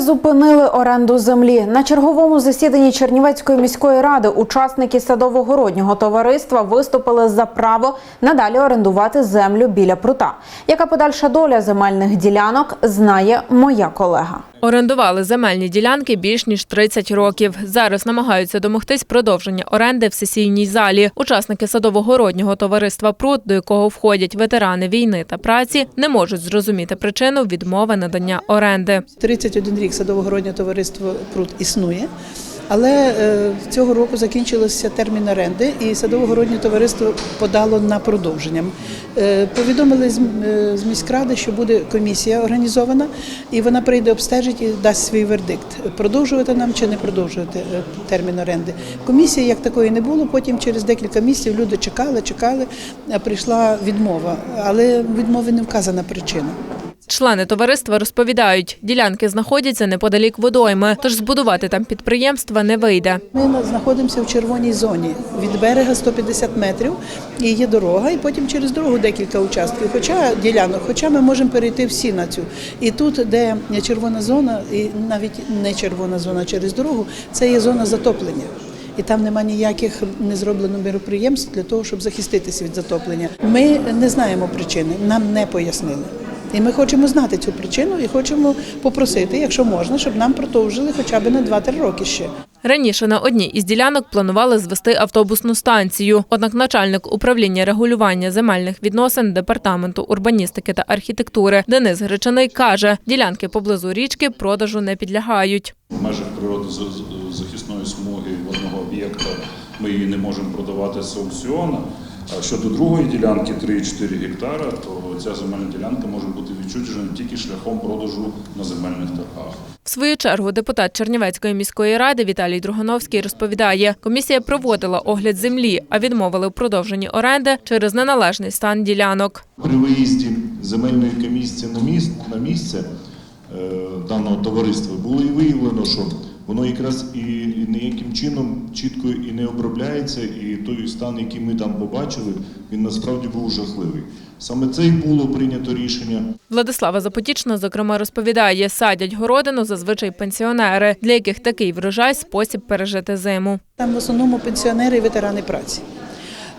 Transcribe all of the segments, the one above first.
Призупинили оренду землі на черговому засіданні Чернівецької міської ради. Учасники садово-городнього товариства виступили за право надалі орендувати землю біля прута. Яка подальша доля земельних ділянок знає моя колега. Орендували земельні ділянки більш ніж 30 років. Зараз намагаються домогтись продовження оренди в сесійній залі. Учасники садово-городнього товариства Пруд, до якого входять ветерани війни та праці, не можуть зрозуміти причину відмови надання оренди. 31 рік садово-городнє товариство Пруд існує, але е, цього року закінчився термін оренди, і садово-городнє товариство подало на продовження. Е, Повідомили з, е, міськради, що буде комісія організована, і вона прийде обстежить і дасть свій вердикт: продовжувати нам чи не продовжувати термін оренди. Комісії як такої не було. Потім через декілька місяців люди чекали, чекали, прийшла відмова, але в відмові не вказана причина. Члени товариства розповідають, ділянки знаходяться неподалік водойми, тож збудувати там підприємства не вийде. Ми знаходимося в червоній зоні від берега 150 метрів, і є дорога, і потім через дорогу декілька участків. Хоча ділянок, хоча ми можемо перейти всі на цю. І тут, де червона зона, і навіть не червона зона через дорогу, це є зона затоплення. І там нема ніяких не зроблено мероприємств для того, щоб захиститися від затоплення. Ми не знаємо причини, нам не пояснили. І ми хочемо знати цю причину і хочемо попросити, якщо можна, щоб нам продовжили хоча б на 2-3 роки ще. Раніше на одній із ділянок планували звести автобусну станцію. Однак начальник управління регулювання земельних відносин департаменту урбаністики та архітектури Денис Гречаний каже, ділянки поблизу річки продажу не підлягають. В межах природозахисної смуги водного об'єкта ми її не можемо продавати з аукціону. А щодо другої ділянки 3,4 гектара, то ця земельна ділянка може бути відчужена тільки шляхом продажу на земельних торгах. В свою чергу депутат Чернівецької міської ради Віталій Другановський розповідає, комісія проводила огляд землі, а відмовили у продовженні оренди через неналежний стан ділянок. При виїзді земельної комісії на місце, на місце даного товариства було і виявлено, що воно якраз і ніяким чином чітко і не обробляється, і той стан, який ми там побачили, він насправді був жахливий. Саме це і було прийнято рішення. Владислава Запотічна, зокрема, розповідає, садять городину зазвичай пенсіонери, для яких такий врожай спосіб пережити зиму. Там в основному пенсіонери і ветерани праці.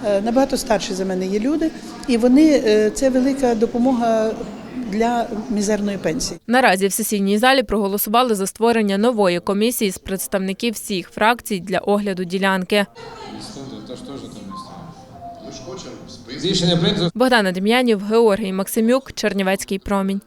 Е, Набагато старші за мене є люди, і вони е, це велика допомога для мізерної пенсії. Наразі в сесійній залі проголосували за створення нової комісії з представників всіх фракцій для огляду ділянки. Богдана Дем'янів, Георгій Максимюк, Чернівецький промінь.